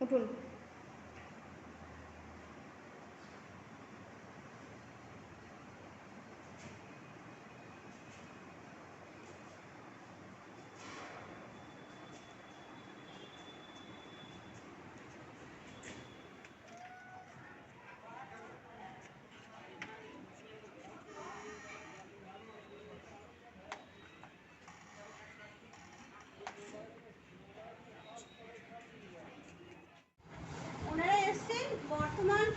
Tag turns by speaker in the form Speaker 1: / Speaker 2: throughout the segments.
Speaker 1: উঠুন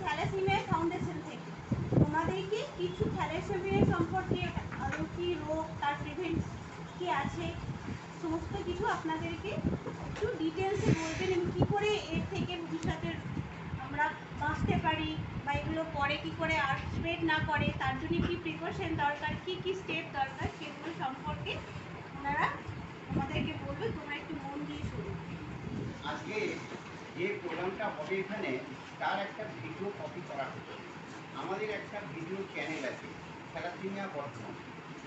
Speaker 2: thalassaemia foundation থেকে। ওনাদেরকে কিছু থ্যালাসেমিয়া সম্পর্কে আরও কি রোগ, তার প্রিভেন্ট কি আছে, সমস্ত কিছু আপনাদেরকে একটু ডিটেলসে বলবেন এবং কী করে এর থেকে ভবিষ্যতে আমরা বাঁচতে পারি বা এগুলো পরে কী করে আর না করে, তার জন্য কী প্রিকশন দরকার, কী কী স্টেপ দরকার সেগুলো সম্পর্কে ওনারা আমাদেরকে বলবে, তোমরা একটু মন দিয়ে শুনুন।
Speaker 3: আজকে যে প্রোগ্রামটা হবে এখানে, তার একটা ভিডিও কপি করা হতো আমাদের একটা ভিডিও চ্যানেল আছে থ্যালাসেমিয়া বর্ধমান।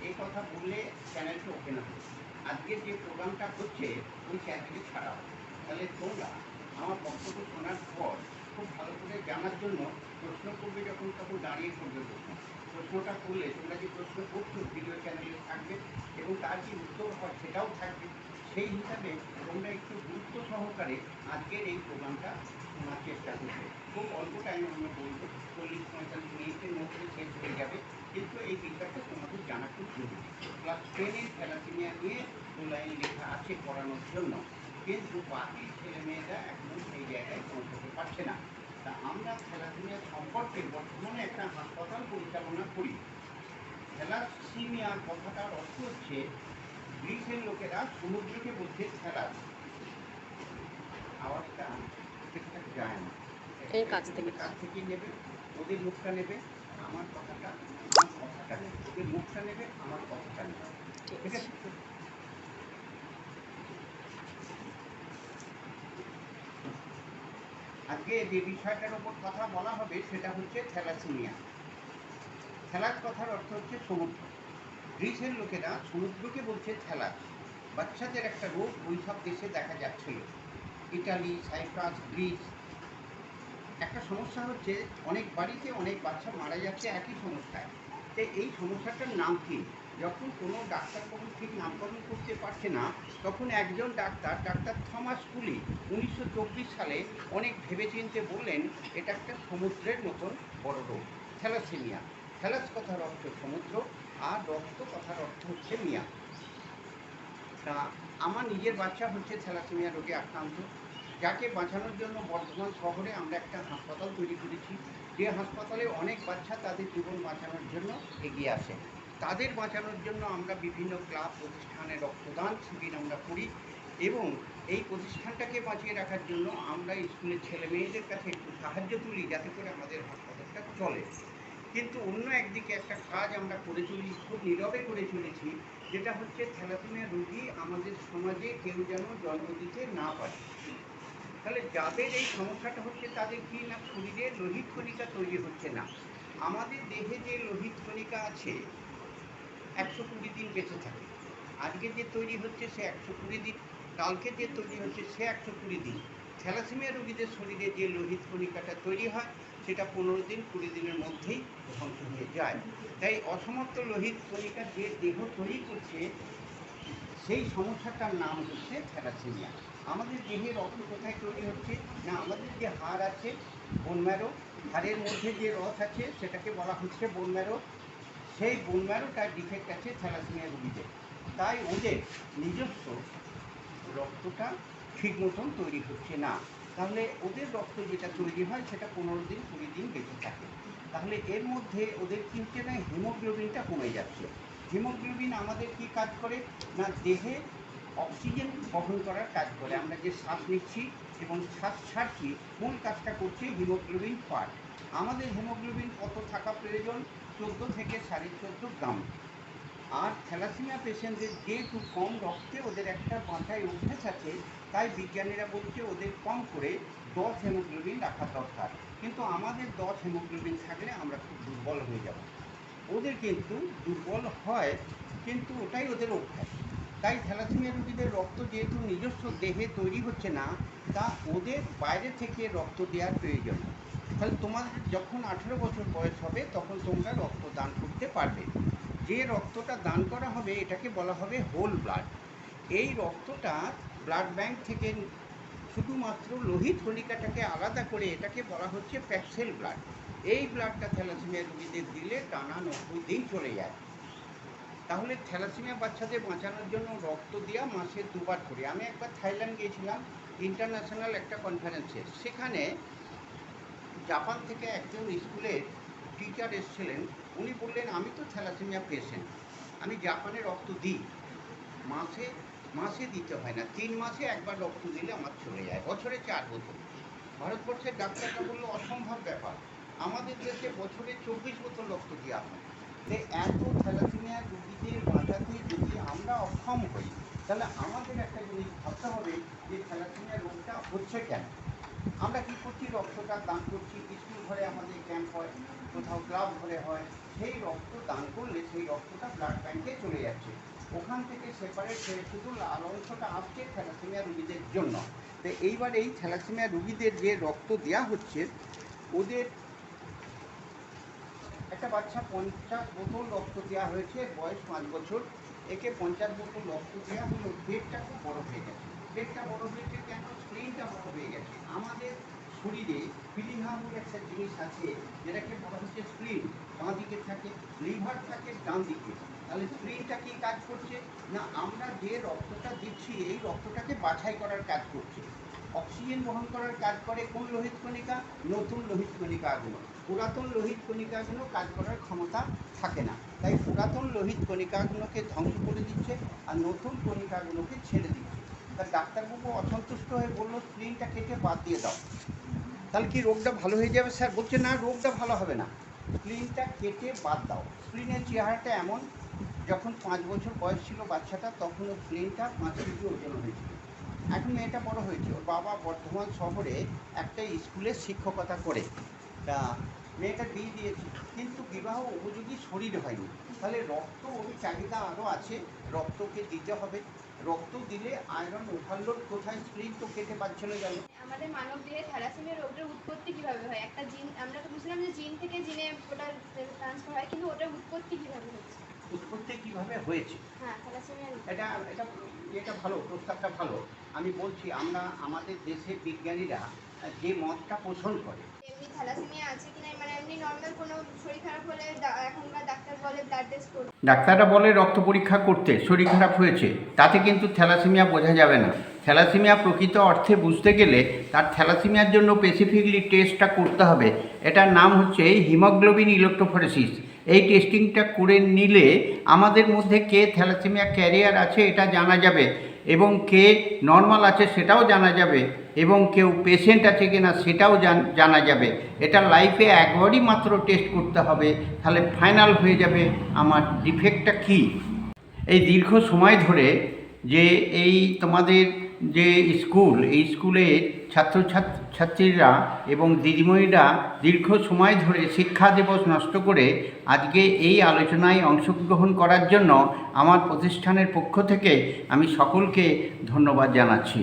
Speaker 3: এই কথা বললে চ্যানেলটা ওপেন হবে। আজকে যে প্রোগ্রামটা হচ্ছে, ওই চ্যানেলে ছাড়া হবে। তাহলে তোমরা আমার বক্তব্য শোনার পর খুব ভালো করে জানার জন্য প্রশ্ন করবে যখন তখন দাঁড়িয়ে করবে প্রশ্ন। প্রশ্নটা করলে তোমরা যে প্রশ্ন করছ? ভিডিও চ্যানেলে থাকবে এবং তার যে উত্তর হয় সেটাও থাকবে। সেই হিসাবে তোমরা একটু গুরুত্ব সহকারে আজকের এই প্রোগ্রামটা শোনার চেষ্টা করবে। খুব অল্প টাইমে আমরা বলব। চল্লিশ পঁয়তাল্লিশ মিনিটের মধ্যে শেষ হয়ে যাবে। কিন্তু এই বিষয়টা তোমাদের জানা খুব জরুরি। ক্লাস টেনের থ্যালাসেমিয়া নিয়ে দু লাইন লেখা আছে পড়ানোর জন্য। কিন্তু বাকি ছেলে মেয়েরা এখন সেই জায়গায় পৌঁছতে পারছে না। তা আমরা থ্যালাসেমিয়া সম্পর্কে বর্তমানে একটা হাসপাতাল পরিচালনা করি। থ্যালাসিমিয়া কথাটার অর্থ হচ্ছে গ্রিসের লোকেরা সমুদ্রকে বলছে থ্যালাস আওয়াজটা ঠিকঠাক যায় না।
Speaker 1: এই কাছ থেকে।
Speaker 3: কাছ থেকে নেবে ওদের মুখটা নেবে আমার কথাটা আমার কথাটা নেবে। ওদের মুখটা নেবে আমার কথাটা নেবে।
Speaker 1: ঠিক আছে?
Speaker 3: আজকে যে বিষয়টার উপর কথা বলা হবে সেটা হচ্ছে থ্যালাসেমিয়া। থ্যালাস কথার অর্থ হচ্ছে সমুদ্র। গ্রিসের লোকেরা সমুদ্রকে বলছে থ্যালাস। বাচ্চাদের একটা রোগ ওই সব দেশে দেখা যাচ্ছিল। Italy, Cyprus, Greece. একটা সমস্যা হচ্ছে অনেক বাড়িতে অনেক বাচ্চা মারা যাচ্ছে একই সমস্যায়। তো এই সমস্যাটার নাম কি? যখন কোনো ডাক্তার কোনো ঠিক নামকরণ করতে পারছে না, তখন একজন ডাক্তার ডাক্তার থমাস কুলি, উনিশশো চব্বিশ সালে অনেক ভেবেচিন্তে বললেন, এটা একটা সমুদ্রের মতন বড় রোগ, থ্যালাসেমিয়া। থ্যালাস কথার অর্থ সমুদ্র, আর রক্ত কথার অর্থ হচ্ছে মিয়া। তা আমার নিজের বাচ্চা হচ্ছে থ্যালাসেমিয়া রোগে আক্রান্ত। যাকে বাঁচানোর জন্য বর্ধমান শহরে আমরা একটা হাসপাতাল তৈরি করেছি। যে হাসপাতালে অনেক বাচ্চা তাদের জীবন বাঁচানোর জন্য এগিয়ে আসে। তাদের বাঁচানোর জন্য আমরা বিভিন্ন ক্লাব, প্রতিষ্ঠানে রক্তদান শিবির আমরা করি এবং এই প্রতিষ্ঠানটাকে বাঁচিয়ে রাখার জন্য আমরা স্কুলের ছেলে মেয়েদের কাছে একটু সাহায্য তুলি যাতে করে আমাদের হাসপাতালটা চলে। কিন্তু অন্য একদিকে একটা কাজ আমরা করে চলি, খুব নীরবে করে চলেছি, যেটা হচ্ছে থ্যালাসেমিয়া রোগী আমাদের সমাজে কেউ যেন জন্ম দিতে না পারে। তাহলে যাদের এই সমস্যাটা হচ্ছে তাদের কি না শরীরে লোহিত কণিকা তৈরি হচ্ছে না? আমাদের দেহে যে লোহিত কণিকা আছে একশো কুড়ি দিন বেঁচে থাকে। আজকে যে তৈরি হচ্ছে সে একশো কুড়ি দিন, কালকে যে তৈরি হচ্ছে সে একশো কুড়ি দিন। থ্যালাসেমিয়া রোগীদের শরীরে যে লোহিত কণিকাটা তৈরি হয়, সেটা পনেরো দিন, কুড়ি দিনের মধ্যেই ধ্বংস হয়ে যায়। তাই অসমর্থ লোহিত কণিকা যে দেহ তৈরি করছে, সেই সমস্যাটার নাম হচ্ছে থ্যালাসেমিয়া। আমাদের দেহে রক্ত কোথায় তৈরি হচ্ছে? না, আমাদের যে হাড় আছে বোন ম্যারো হাড়ের মধ্যে যে রস আছে, সেটাকে বলা হচ্ছে বোন ম্যারো সেই বোন ম্যারোটার ডিফেক্ট আছে থ্যালাসেমিয়া রোগীদের তাই ওদের নিজস্ব রক্তটা ঠিক মতন তৈরি হচ্ছে না। তাহলে ওদের রক্ত যেটা তৈরি হয়, সেটা পনেরো দিন, কুড়ি দিন বেঁচে থাকে। তাহলে এর মধ্যে ওদের কি হচ্ছে না, হিমোগ্লোবিনটা কমে যাচ্ছে। হিমোগ্লোবিন আমাদের কি কাজ করে? না, দেহে অক্সিজেন বহন করার কাজ করে। আমরা যে শ্বাস নিচ্ছি এবং শ্বাস ছাড়ছি, মূল কাজটা করছে হিমোগ্লোবিন পার্ট। আমাদের হিমোগ্লোবিন কত থাকা প্রয়োজন? চোদ্দ থেকে সাড়ে চোদ্দ গ্রাম। আর থ্যালাসেমিয়া পেশেন্টদের যেহেতু কম রক্তে ওদের একটা বাঁচায় অভ্যেস আছে, তাই বিজ্ঞানীরা বলছে ওদের কম করে দশ হেমোগ্লোবিন রাখা দরকার। কিন্তু আমাদের দশ হেমোগ্লোবিন থাকলে আমরা খুব দুর্বল হয়ে যাব। ওদের কিন্তু দুর্বল হয়, কিন্তু ওটাই ওদের অভ্যাস। তাই থ্যালাসেমিয়া রোগীদের রক্ত যেহেতু নিজস্ব দেহে তৈরি হচ্ছে না, তা ওদের বাইরে থেকে রক্ত দেওয়ার প্রয়োজন। তাহলে তোমার যখন আঠেরো বছর বয়স হবে, তখন তোমরা রক্ত দান করতে পারবে। যে রক্তটা দান করা হবে, এটাকে বলা হবে হোল ব্লাড এই রক্তটা ব্লাড ব্যাংক থেকে শুধুমাত্র লোহিত কণিকাটাকে আলাদা করে এটাকে বলা হচ্ছে প্যাক্সেল ব্লাড এই ব্লাডটা থ্যালাসেমিয়া রোগীদের দিলে টানা নব্বই দিন চলে যায়। তাহলে থ্যালাসেমিয়া বাচ্চাদের বাঁচানোর জন্য রক্ত দেওয়া মাসে দুবার করে। আমি একবার থাইল্যান্ড গিয়েছিলাম, ইন্টারন্যাশনাল একটা কনফারেন্সে সেখানে জাপান থেকে একজন স্কুলের টিচার এসেছিলেন। উনি বললেন, আমি তো থ্যালাসেমিয়া পেশেন্ট আমি জাপানে রক্ত দিই। মাসে মাসে দিতে হয় না। তিন মাসে একবার রক্ত দিলে আমার চলে যায়। বছরে চার বোতল। ভারতবর্ষের ডাক্তাররা বলল, অসম্ভব ব্যাপার। আমাদের দেশে বছরে চব্বিশ বোতল রক্ত দেওয়া হয়। যে এত থ্যালাসেমিয়া রোগীদের বাঁচাতে যদি আমরা অক্ষম হই, তাহলে আমাদের একটা জিনিস ভাবতে হবে যে থ্যালাসেমিয়া রোগটা হচ্ছে কেন? আমরা কি করছি? রক্তটা দান করছি। স্কুল ঘরে আমাদের ক্যাম্প হয়, কোথাও ক্লাব ঘরে হয়, সেই রক্ত দান করলে সেই রক্তটা ব্লাড ব্যাংকে চলে যাচ্ছে। ওখান থেকে সেপারেট হয়ে শুধু লাল অংশটা আসছে থ্যালাসেমিয়া রুগীদের জন্য। তো এইবার এই থ্যালাসেমিয়া রুগীদের যে রক্ত দেওয়া হচ্ছে, ওদের একটা বাচ্চা পঞ্চাশ বোতল রক্ত দেওয়া হয়েছে, বয়স পাঁচ বছর। একে পঞ্চাশ বোতল রক্ত দেওয়া হলো, পেটটা খুব বড় হয়ে গেছে। পেটটা বড় হয়েছে কেন? স্ক্রিনটা বড় হয়ে গেছে। আমাদের শরীরে বলে একটা জিনিস আছে, যেটাকে বলা হচ্ছে স্ক্রিন বাঁ দিকে থাকে লিভার থাকে, ডান দিকে। তাহলে স্ক্রিনটা কি কাজ করছে? না, আমরা যে রক্তটা দিচ্ছি, এই রক্তটাকে বাছাই করার কাজ করছে। অক্সিজেন বহন করার কাজ করে কোন লোহিত কণিকা? নতুন লোহিত কণিকাগুলো। পুরাতন লোহিত কণিকাগুলো কাজ করার ক্ষমতা থাকে না। তাই পুরাতন লোহিত কণিকাগুলোকে ধ্বংস করে দিচ্ছে আর নতুন কণিকাগুলোকে ছেড়ে দিচ্ছে। তা ডাক্তারবাবু অসন্তুষ্ট হয়ে বলল স্ক্রিনটা কেটে বাদ দিয়ে দাও। তাহলে কি রোগটা ভালো হয়ে যাবে স্যার? বলছে, না, রোগটা ভালো হবে না। স্ক্রিনটা কেটে বাদ দাও। স্ক্রিনের চেহারাটা এমন, যখন পাঁচ বছর বয়স ছিল বাচ্চাটা, তখন ওর স্ক্রিনটা পাঁচ কেজি ওজন হয়েছিল। এখন মেয়েটা বড় হয়েছে। ওর বাবা বর্ধমান শহরে একটা স্কুলে শিক্ষকতা করে। তা মেয়েটা বিয়ে দিয়েছে। কিন্তু বিবাহ উপযোগী শরীর হয়নি। তাহলে রক্ত ওর চাহিদা আরও আছে রক্তকে দিতে হবে। রক্ত দিলে আয়রন ওভারলোড কোথায়? স্ক্রিন তো কেটে পাচ্ছিল গেল
Speaker 1: আমাদের মানব দেহে থ্যালাসেমিয়া রোগটার উৎপত্তি কীভাবে হয়? একটা জিন আমরা তো বুঝলাম যে জিন থেকে জিনে ওটা ট্রান্সফার হয় কিন্তু ওটার উৎপত্তি কীভাবে হচ্ছে?
Speaker 3: উৎপত্তি কীভাবে হয়েছে?
Speaker 1: হ্যাঁ থ্যালাসেমিয়া
Speaker 3: এটা এটা এটা ভালো প্রস্তাবটা ভালো। আমি বলছি আমরা আমাদের দেশের বিজ্ঞানীরা যে মতটা পোষণ করে
Speaker 1: এমনি থ্যালাসেমিয়া আছে কিনা মানে এমনি নর্মাল কোনো শরীর খারাপ হলে এখনকার ডাক্তার বলে ব্লাড টেস্ট করুন
Speaker 3: ডাক্তাররা বলে রক্ত পরীক্ষা করতে, শরীর খারাপ হয়েছে। তাতে কিন্তু থ্যালাসেমিয়া বোঝা যাবে না। থ্যালাসেমিয়া প্রকৃত অর্থে বুঝতে গেলে তার থ্যালাসেমিয়ার জন্য স্পেসিফিকলি টেস্টটা করতে হবে। এটার নাম হচ্ছে হিমোগ্লোবিন ইলেকট্রোফোরেসিস এই টেস্টিংটা করে নিলে আমাদের মধ্যে কে থ্যালাসেমিয়া ক্যারিয়ার আছে এটা জানা যাবে। এবং কে নর্মাল আছে সেটাও জানা যাবে এবং কেউ পেশেন্ট আছে কি না সেটাও জানা যাবে। এটা লাইফে একবারই মাত্র টেস্ট করতে হবে, তাহলে ফাইনাল হয়ে যাবে আমার ডিফেক্টটা কি? এই দীর্ঘ সময় ধরে যে এই তোমাদের যে স্কুল এই স্কুলের ছাত্রছাত্রীরা এবং দিদিমণিরা দীর্ঘ সময় ধরে শিক্ষা দিবস নষ্ট করে আজকে এই আলোচনায় অংশগ্রহণ করার জন্য আমার প্রতিষ্ঠানের পক্ষ থেকে আমি সকলকে ধন্যবাদ জানাচ্ছি।